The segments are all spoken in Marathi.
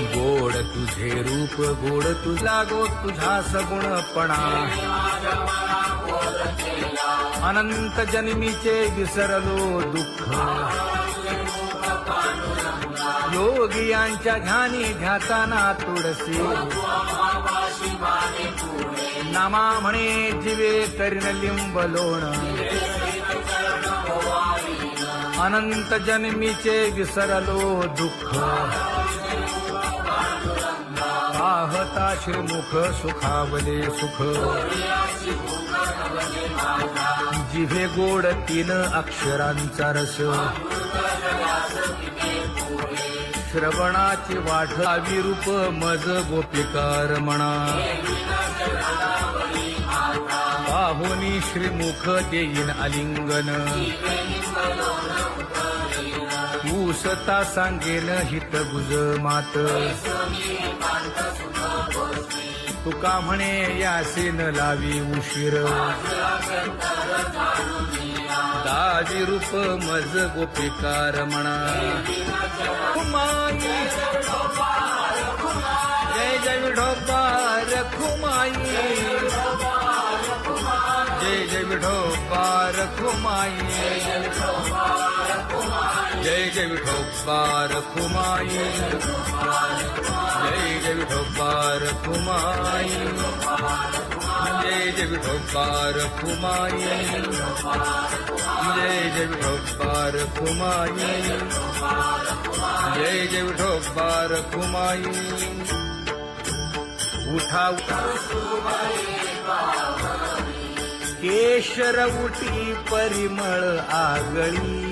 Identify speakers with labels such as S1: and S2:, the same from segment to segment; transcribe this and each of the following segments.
S1: गोड तुझे रूप गोड तुझा गो तुझा सगुणपणा अनंत जन्मीचे विसरलो दुःख. योगियांच्या ध्यानी ध्याताना तुळसी नामा म्हणे जिवे करीन लिंब लोण. अनंत जन्मीचे विसरलो दुःख. पाहता श्रीमुख सुखावले सुख. जिभे गोड तीन अक्षरांचा रस. श्रवणाची वाट विरूप मज गोपिकार म्हणा पाहुनी श्रीमुख देईन आलिंगन ऊसता सांगेल हित गुज मात. तुका म्हणे यासे न लावी उशीर. दाजी रूप मज गोपिकार म्हणा. खुमाई जय जय विठोबार खुमाई जय जय विठोबार खुमाई जय जय विठोबार कुमाई जय जय विठोबार कुमाई जय जय विठोबार कुमाई जय जय विठोबार कुमाई जय जय विठोबार खुमाई उठा केशर उठी परिमळ आगळी।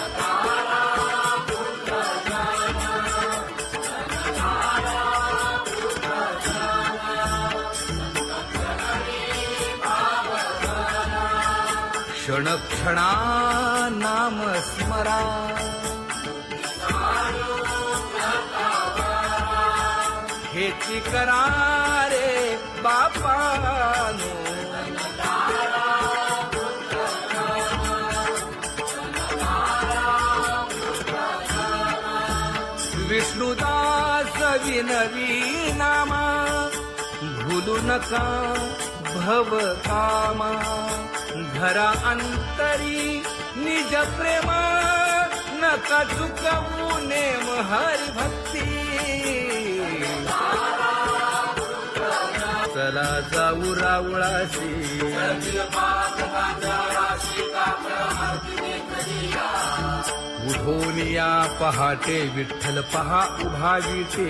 S1: क्षणक्षणा नाम स्मरा. हेची करा रे बापानो. विष्णुदास विनवी नामा. भूलू नका भव कामा. धरा अंतरी निज प्रेमा नका चुकवू नेम हरी भक्ती चला जाऊ रावळाशी. उठून या पहाटे विठ्ठल पहा उभा विटे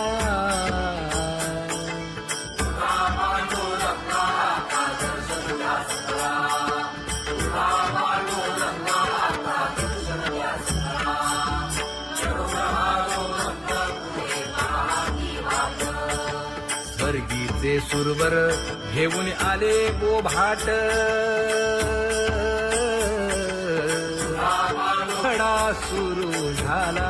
S1: स्वर्गीचे सुरवर घेऊन आले बोभाट खडा सुरू झाला.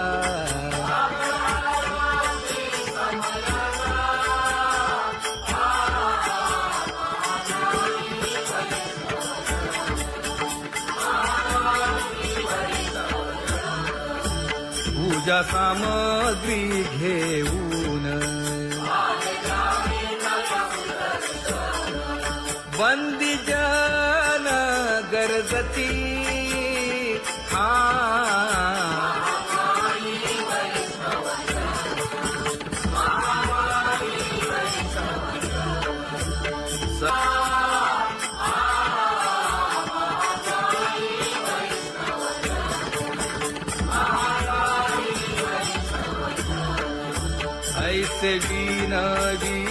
S1: पूजा सामग्री घेऊन बंदी जन गरजती। हा। ऐसे विनवी